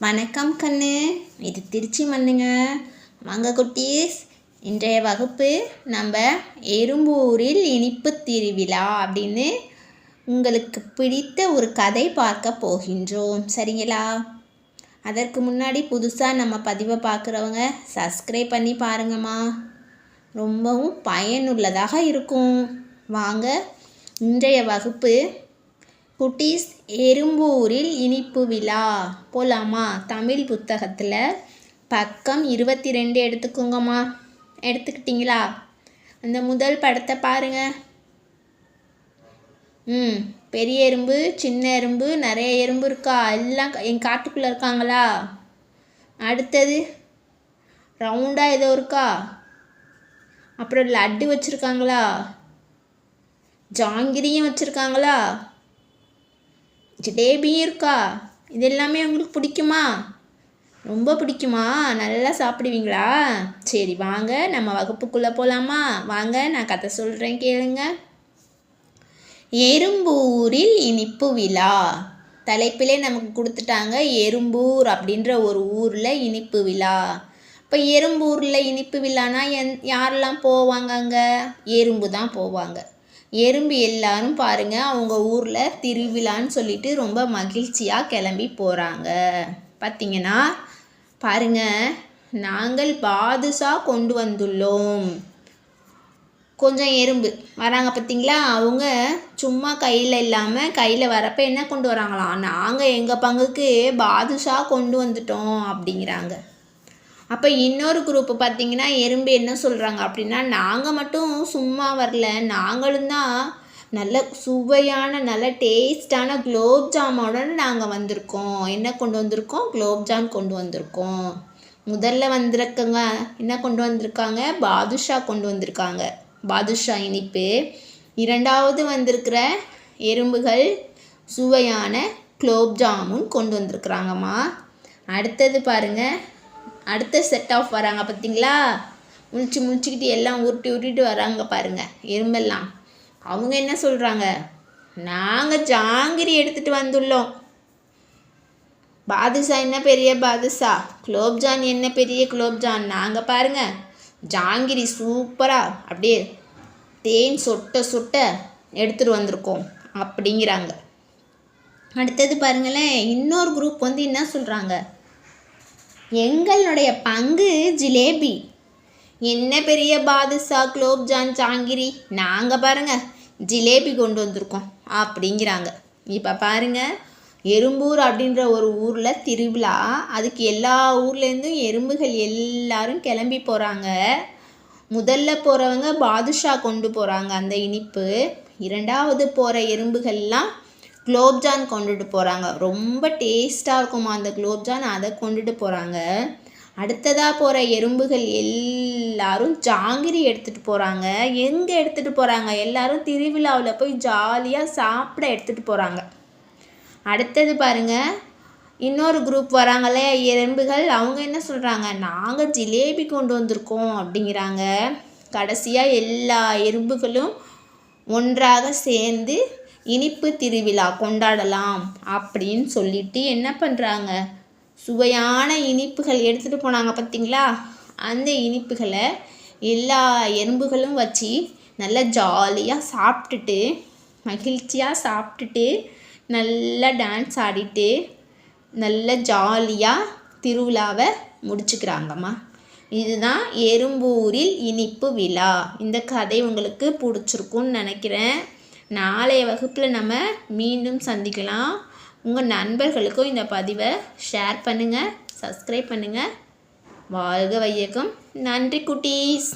வணக்கம் கண்ணு. இது திருச்சி மண்ணுங்க. வாங்க குட்டீஸ். இன்றைய வகுப்பு நம்ம எறும்பூரில் இனிப்பு திருவிழா அப்படின்னு உங்களுக்கு பிடித்த ஒரு கதை பார்க்க போகின்றோம். சரிங்களா? அதற்கு முன்னாடி புதுசாக நம்ம பதிவை பார்க்குறவங்க சப்ஸ்கிரைப் பண்ணி பாருங்கம்மா. ரொம்பவும் பயனுள்ளதாக இருக்கும். வாங்க இன்றைய வகுப்பு குட்டீஸ் எறும்பூரில் இனிப்பு விழா. போலாமா? தமிழ் புத்தகத்தில் பக்கம் இருபத்தி ரெண்டு எடுத்துக்கோங்கம்மா. எடுத்துக்கிட்டிங்களா? அந்த முதல் படத்தை பாருங்க. ம் பெரிய எறும்பு சின்ன எறும்பு நிறைய எறும்பு இருக்கா? எல்லாம் என் காட்டுக்குள்ளே இருக்காங்களா? அடுத்தது ரவுண்டாக ஏதோ இருக்கா? அப்புறம் லட்டு வச்சுருக்காங்களா? ஜாங்கிரியும் வச்சுருக்காங்களா? ஜிலேபியும் இருக்கா? இது எல்லாமே உங்களுக்கு பிடிக்குமா? ரொம்ப பிடிக்குமா? நல்லா சாப்பிடுவீங்களா? சரி வாங்க நம்ம வகுப்புக்குள்ளே போகலாமா வாங்க நான் கதை சொல்கிறேன் கேளுங்க. எறும்பூரில் இனிப்பு விழா. தலைப்பிலே நமக்கு கொடுத்துட்டாங்க எறும்பூர் அப்படின்ற ஒரு ஊரில் இனிப்பு விழா. இப்போ எறும்பூரில் இனிப்பு விழானா என் யாரெல்லாம் போவாங்க அங்கே? எறும்பு தான் போவாங்க. எறும்பு எல்லாரும் பாருங்கள் அவங்க ஊரில் திருவிழான்னு சொல்லிட்டு ரொம்ப மகிழ்ச்சியாக கிளம்பி போகிறாங்க பார்த்தீங்கன்னா பாருங்கள் நாங்கள் பாதுஷா கொண்டு வந்துள்ளோம். கொஞ்சம் எறும்பு. வராங்க பார்த்தீங்களா அவங்க சும்மா கையில் இல்லாமல் கையில் வரப்போ என்ன கொண்டு வராங்களாம்? நாங்கள் எங்கள் பங்குக்கு பாதுஷா கொண்டு வந்துட்டோம் அப்படிங்கிறாங்க. அப்போ இன்னொரு குரூப்பு பார்த்தீங்கன்னா எறும்பு என்ன சொல்கிறாங்க அப்படின்னா நாங்கள் மட்டும் சும்மா வரல. நாங்களும் தான் நல்ல சுவையான நல்ல டேஸ்டான குலோப் ஜாமோட நாங்கள் வந்திருக்கோம். என்ன கொண்டு வந்திருக்கோம்? குலோப் ஜாம் கொண்டு வந்திருக்கோம். முதல்ல வந்திருக்கங்க என்ன கொண்டு வந்திருக்காங்க? பாதுஷா கொண்டு வந்திருக்காங்க. பாதுஷா இனிப்பு. இரண்டாவது வந்திருக்கிற எறும்புகள் சுவையான குலோப் ஜாமுன் கொண்டு வந்திருக்குறாங்கம்மா. அடுத்தது பாருங்கள் அடுத்த செட் ஆஃப் வராங்க பார்த்தீங்களா முழிச்சு முழிச்சிக்கிட்டு எல்லாம் உருட்டி உருட்டிட்டு வராங்க பாருங்கள் எறும்பெல்லாம். அவங்க என்ன சொல்கிறாங்க நாங்கள் ஜாங்கிரி எடுத்துகிட்டு வந்துள்ளோம். பாதுஷா என்ன பெரிய பாதுஷா? குலோப்ஜான் என்ன பெரிய குலோப்ஜான்? நாங்கள் பாருங்கள் ஜாங்கிரி சூப்பராக அப்படியே தேன் சொட்ட சொட்ட எடுத்துகிட்டு வந்திருக்கோம் அப்படிங்கிறாங்க. அடுத்தது பாருங்களேன் இன்னொரு குரூப் வந்து என்ன சொல்கிறாங்க எங்களுடைய பங்கு ஜிலேபி. என்ன பெரிய பாதுஷா குலோப்ஜான் ஜாங்கிரி? நாங்கள் பாருங்கள் ஜிலேபி கொண்டு வந்திருக்கோம் அப்படிங்கிறாங்க. இப்போ பாருங்கள் எறும்பூர் அப்படின்ற ஒரு ஊரில் திருவிழா அதுக்கு எல்லா ஊர்லேருந்தும் எறும்புகள் எல்லாரும் கிளம்பி போகிறாங்க முதல்ல போகிறவங்க பாதுஷா கொண்டு போகிறாங்க அந்த இனிப்பு. இரண்டாவது போகிற எறும்புகள்லாம் குலோப்ஜான் கொண்டுட்டு போகிறாங்க ரொம்ப டேஸ்ட்டாக இருக்குமா அந்த குலோப்ஜான் அதை கொண்டுட்டு போகிறாங்க அடுத்ததாக போகிற எறும்புகள் எல்லாரும் ஜாங்கிரி எடுத்துகிட்டு போகிறாங்க எங்கே எடுத்துகிட்டு போகிறாங்க எல்லாரும் திருவிழாவில் போய் ஜாலியாக சாப்பிட எடுத்துகிட்டு போகிறாங்க அடுத்தது பாருங்கள் இன்னொரு குரூப் வராங்களே எறும்புகள். அவங்க என்ன சொல்கிறாங்க நாங்கள் ஜிலேபி கொண்டு வந்திருக்கோம் அப்படிங்கிறாங்க. கடைசியாக எல்லா எறும்புகளும் ஒன்றாக சேர்ந்து இனிப்பு திருவிழா கொண்டாடலாம் அப்படின்னு சொல்லிட்டு என்ன பண்ணுறாங்க சுவையான இனிப்புகள் எடுத்துகிட்டு போனாங்க பார்த்தீங்களா அந்த இனிப்புகளை எல்லா எறும்புகளும் வச்சு நல்லா ஜாலியாக சாப்பிட்டுட்டு மகிழ்ச்சியாக சாப்பிட்டுட்டு நல்லா டான்ஸ் ஆடிட்டு நல்ல ஜாலியாக திருவிழாவை முடிச்சுக்கிறாங்கம்மா. இதுதான் எறும்பூரில் இனிப்பு விழா. இந்த கதை உங்களுக்கு பிடிச்சிருக்குன்னு நினைக்கிறேன். நாளைய வகுப்பில் நம்ம மீண்டும் சந்திக்கலாம். உங்கள் நண்பர்களுக்கும் இந்த பதிவை ஷேர் பண்ணுங்கள் சப்ஸ்கிரைப் பண்ணுங்கள் வாழ்க வையகம். நன்றி குட்டீஸ்.